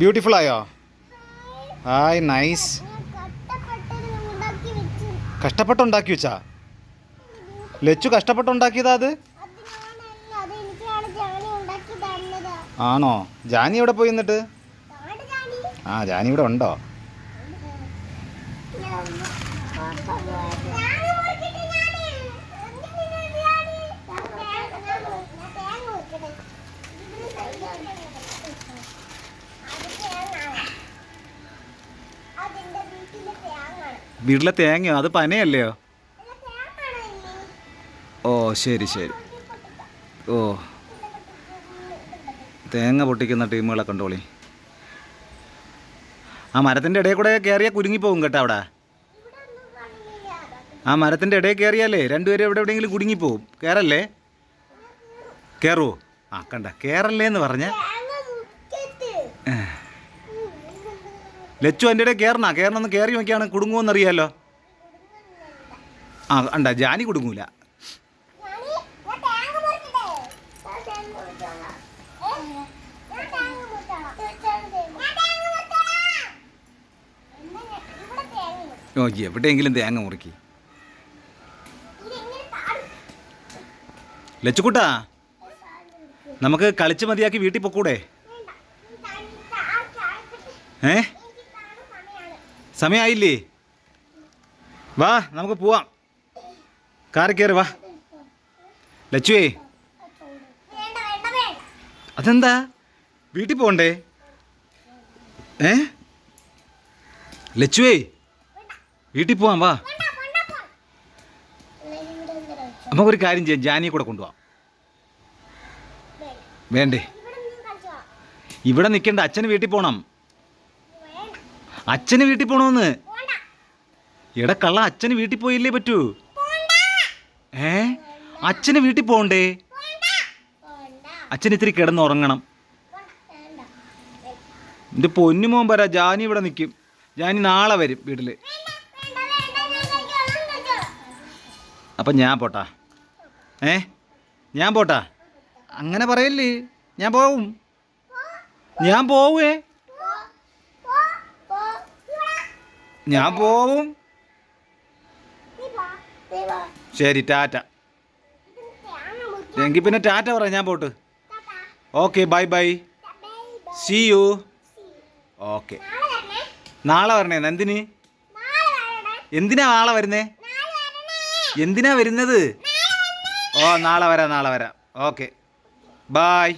Beautiful ആയോ hi nice. കഷ്ടപ്പെട്ടുണ്ടാക്കി വെച്ചാ ലച്ചു കഷ്ടപ്പെട്ടുണ്ടാക്കിയതാ അത്. ആണോ ജാനി എവിടെ പോയി എന്നിട്ട്. ആ ജാനി ഇവിടെ ഉണ്ടോ വീട്ടിലെ തേങ്ങയോ? അത് പനയല്ലയോ. ഓ ശരി ശരി. ഓ. തേങ്ങ പൊട്ടിക്കുന്ന ടീമുകളെ കണ്ടോളി. ആ മരത്തിന്റെ ഇടയിൽ കൂടെ കയറിയാൽ കുരുങ്ങിപ്പോവും കേട്ടോ അവിടെ. ആ മരത്തിന്റെ ഇടയിൽ കയറിയാലേ രണ്ടുപേരും എവിടെ എവിടെയെങ്കിലും കുടുങ്ങിപ്പോവും. കയറല്ലേ കയറുമോ ആ കണ്ട. കയറല്ലേ എന്ന് പറഞ്ഞ. ലച്ചു എന്റെ ഇടയിൽ കയറണ കയറണമെന്ന് കയറി നോക്കിയാണ് കുടുങ്ങുമെന്നറിയാലോ ആ അണ്ട ജാനി കുടുങ്ങൂല നോക്കി ഓ എവിടെയെങ്കിലും തേങ്ങ മുറുക്കി? ലച്ചുക്കുട്ടാ നമുക്ക് കളിച്ച് മതിയാക്കി വീട്ടിൽ പൊക്കൂടെ ഏ. സമയമായില്ലേ വാ നമുക്ക് പോവാം. കാറി കയറി വാ. ലച്ചുവേ. അതെന്താ? വീട്ടിൽ പോകണ്ടേ ഏ? ലച്ചുവേ വീട്ടിൽ പോവാം വാ. നമുക്കൊരു കാര്യം ചെയ്യാം ജാനിയെ കൂടെ കൊണ്ടുപോവാം. വേണ്ട. ഇവിടെ നിൽക്കേണ്ട അച്ഛന് വീട്ടിൽ പോകണം. അച്ഛന് വീട്ടിൽ പോണോന്ന്. എടാ കള്ള അച്ഛന് വീട്ടിൽ പോയില്ലേ പറ്റൂ. ഏ? അച്ഛന് വീട്ടിൽ പോണ്ടേ. അച്ഛൻ ഇത്തിരി കിടന്നുറങ്ങണം. വേണ്ട. പൊന്നു മോൻ പറ ജാനി ഇവിടെ നിൽക്കും ജാനി നാളെ വരും വീട്ടിൽ. അപ്പം ഞാൻ പോട്ടാ. ഏ? ഞാൻ പോട്ടാ. അങ്ങനെ പറയല്ലേ? ഞാൻ പോവും. ഞാൻ പോവേ. ഞാൻ പോവും. ശരി ടാറ്റ എങ്കിൽ പിന്നെ ടാറ്റ പറ ഞാൻ pot. Okay bye bye. See you. Okay നാളെ വരണേ. എന്തിന്. എന്തിനാ നാളെ വരുന്നേ. എന്തിനാ വരുന്നത് ഓ നാളെ വരാം നാളെ വരാം ഓക്കെ ബായ്